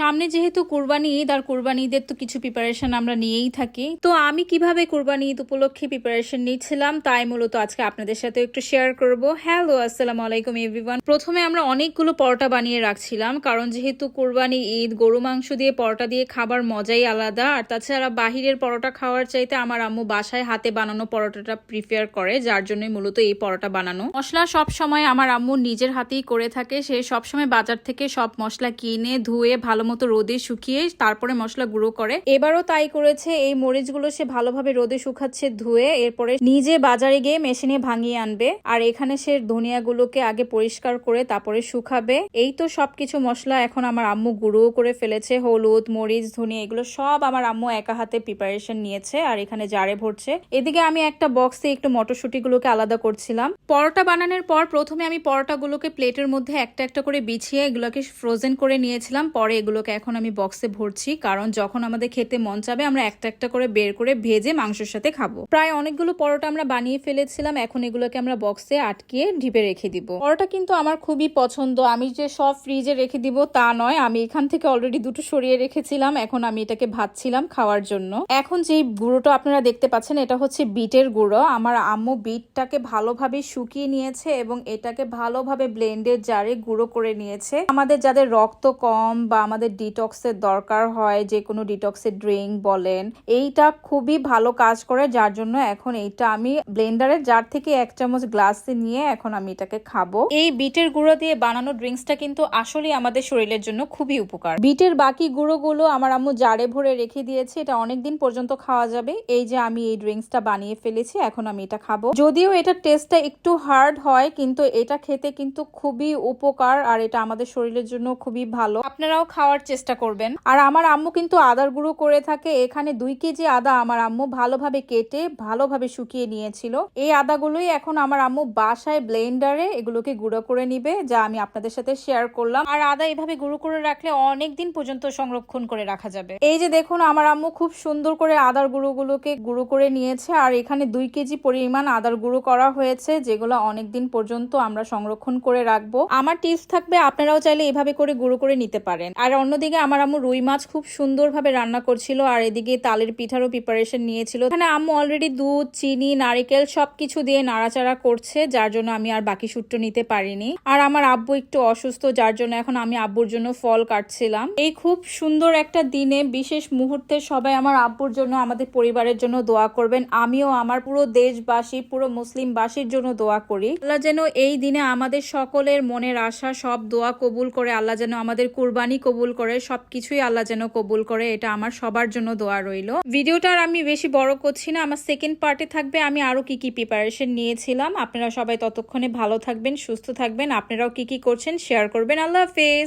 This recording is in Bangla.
সামনে যেহেতু কুরবানি ঈদ, আর কুরবানি ঈদের তো কিছু প্রিপারেশন আমরা নিয়েই থাকি। তো আমি কীভাবে কুরবানি ঈদ উপলক্ষে প্রিপারেশন নিচ্ছিলাম, তাই মূলত আজকে আপনাদের সাথে একটু শেয়ার করব। হ্যালো আসসালামু আলাইকুম এভরিওয়ান প্রথমে আমরা অনেকগুলো পরোটা বানিয়ে রাখছিলাম, কারণ যেহেতু কুরবানি ঈদ, গরু মাংস দিয়ে পরোটা দিয়ে খাবার মজাই আলাদা, আর তাছাড়া বাহিরের পরোটা খাওয়ার চাইতে আমার আম্মু বাসায় হাতে বানানো পরোটাটা প্রিফার করে, যার জন্য মূলত এই পরোটা বানানো। মশলা সব সময় আমার আম্মু নিজের হাতেই করে থাকে, সে সবসময় বাজার থেকে সব মশলা কিনে, ধুয়ে, ভালো মতো রোদে শুকিয়ে তারপরে মশলা গুঁড়ো করে। এবারও তাই করেছে, এই মরিচগুলো সে ভালোভাবে রোদে শুকাচ্ছে ধুয়ে, এরপরে নিজে বাজারে গিয়ে মেশিনে ভাঙিয়ে আনবে। আর এখানে সে ধনিয়াগুলোকে আগে পরিষ্কার করে তারপরে শুকাবে। এই তো সবকিছু মশলা এখন আমার আম্মু গুঁড়ো করে ফেলেছে। হলুদ, মরিচ, ধনিয়া, এগুলো সব আমার আম্মু একা হাতে প্রিপারেশন নিয়েছে আর এখানে জারে ভরছে। এদিকে আমি একটা বক্সে একটু মটরশুঁটি গুলোকে আলাদা করছিলাম। পরোটা বানানোর পর প্রথমে আমি পরোটাগুলোকে প্লেটের মধ্যে একটা একটা করে বিছিয়ে এগুলোকে ফ্রোজেন করে নিয়েছিলাম। পরে এগুলোকে এখন আমি বক্সে ভরছি। কারণ যখন আমাদের খেতে মন চাবে, আমরা একটা একটা করে বের করে ভেজে মাংসের সাথে খাব। প্রায় অনেকগুলো পরোটা আমরা বানিয়ে ফেলেছিলাম। এখন এগুলোকে আমরা বক্সে আটকিয়ে ঢিপে রেখে দিব। পরোটা কিন্তু আমার খুবই পছন্দ। আমি যে সব ফ্রিজে রেখে দিব, তা নয়। আমি এখান থেকে অলরেডি দুটো সরিয়ে রেখেছিলাম। এখন আমি এটাকে ভাজছিলাম খাওয়ার জন্য। এখন যে গুঁড়োটা আপনারা দেখতে পাচ্ছেন, এটা হচ্ছে বিটের গুঁড়ো। আমার আম্মু বিটটাকে ভালোভাবে শুকিয়ে নিয়েছে এবং এটাকে ভালোভাবে ব্লেন্ডের জারে গুঁড়ো করে নিয়েছে। আমাদের যাদের রক্ত কম বা আমাদের ডিটক্সের দরকার হয় যে কোনো ডিটক্সের ড্রিঙ্ক বলেন এইটা খুবই ভালো কাজ করে। যার জন্য এখন এইটা আমি ব্লেন্ডারের জার থেকে এক চামচ গ্লাসে নিয়ে এখন আমি এটাকে খাব। এই বিটের গুঁড়ো দিয়ে বানানো ড্রিঙ্কসটা কিন্তু আসলে আমাদের শরীরের জন্য খুবই উপকার। বিটের বাকি গুঁড়োগুলো আমার আম্মু জারে ভরে রেখে দিয়েছে। এটা অনেক দিন পর্যন্ত খাওয়া যাবে। এই যে আমি এই ড্রিঙ্কসটা বানিয়ে ফেলেছি এখন আমি এটা খাব। যদিও এটার টেস্টটা একটু হার্ড হয় কিন্তু এটা খেতে কিন্তু খুবই উপকার আর এটা আমাদের শরীরের জন্য খুবই ভালো। আপনারাও খাওয়ার চেষ্টা করবেন। আর আমার আম্মু কিন্তু আদার গুঁড়ো করে থাকে। এখানে দুই কেজি আদা আমার আম্মু ভালোভাবে কেটে ভালোভাবে শুকিয়ে নিয়েছিল। এই আদাগুলোই এখন আমার আম্মু বাসায় ব্লেন্ডারে এগুলোকে গুঁড়ো করে নিবে, যা আমি আপনাদের সাথে শেয়ার করলাম। আর আদা এভাবে গুঁড়ো করে রাখলে অনেক দিন পর্যন্ত সংরক্ষণ করে রাখা যাবে। এই যে দেখুন, আমার আম্মু খুব সুন্দর করে আদার গুঁড়োগুলোকে গুঁড়ো করে নিয়েছে। আর এখানে দুই কেজি পরিমাণ আদার গুঁড়ো করা হয়েছে, যেগুলো অনেক দিন পর্যন্ত আমরা সংরক্ষণ করে রাখব। আমার টিপস থাকবে, আপনারাও চাইলে এভাবে করে গুঁড়ো করে নিতে পারেন। আর অন্যদিকে আমার আম্মু রুই মাছ খুব সুন্দরভাবে রান্না করছিল, আর এদিকে তালের পিঠারও প্রিপারেশন নিয়েছিল। এখানে আম্মু অলরেডি দুধ, চিনি, নারিকেল সবকিছু দিয়ে নাড়াচাড়া করছে, যার জন্য আমি আর বাকি সুট্টো নিতে পারিনি। আর আমার আব্বু একটু অসুস্থ, যার জন্য এখন আমি আব্বুর জন্য ফল কাটছিলাম। এই খুব সুন্দর একটা দিনে, বিশেষ মুহূর্তে সবাই আমার আব্বুর জন্য, আমাদের পরিবারের জন্য দোয়া করবেন। আমিও আমার পুরো দেশবাসী, পুরো মুসলিমবাসীর জন্য দোয়া করি। আল্লাহ যেন এই দিনে আমাদের সকলের মনের আশা সব দোয়া কবুল করে, আল্লাহ যেন আমাদের কুরবানি কবুল করে, সবকিছুই আল্লাহ যেন কবুল করে, এটা আমার সবার জন্য দোয়া রইল। ভিডিওটা আর আমি বেশি বড় করছি না, আমার সেকেন্ড পার্টে থাকবে। আমি আরও কি কি প্রিপারেশন নিয়েছিলাম। আপনারা সবাই ততক্ষণে ভালো থাকবেন, সুস্থ থাকবেন। আপনারাও কি কি করছেন শেয়ার করবেন। আল্লাহ হাফেজ।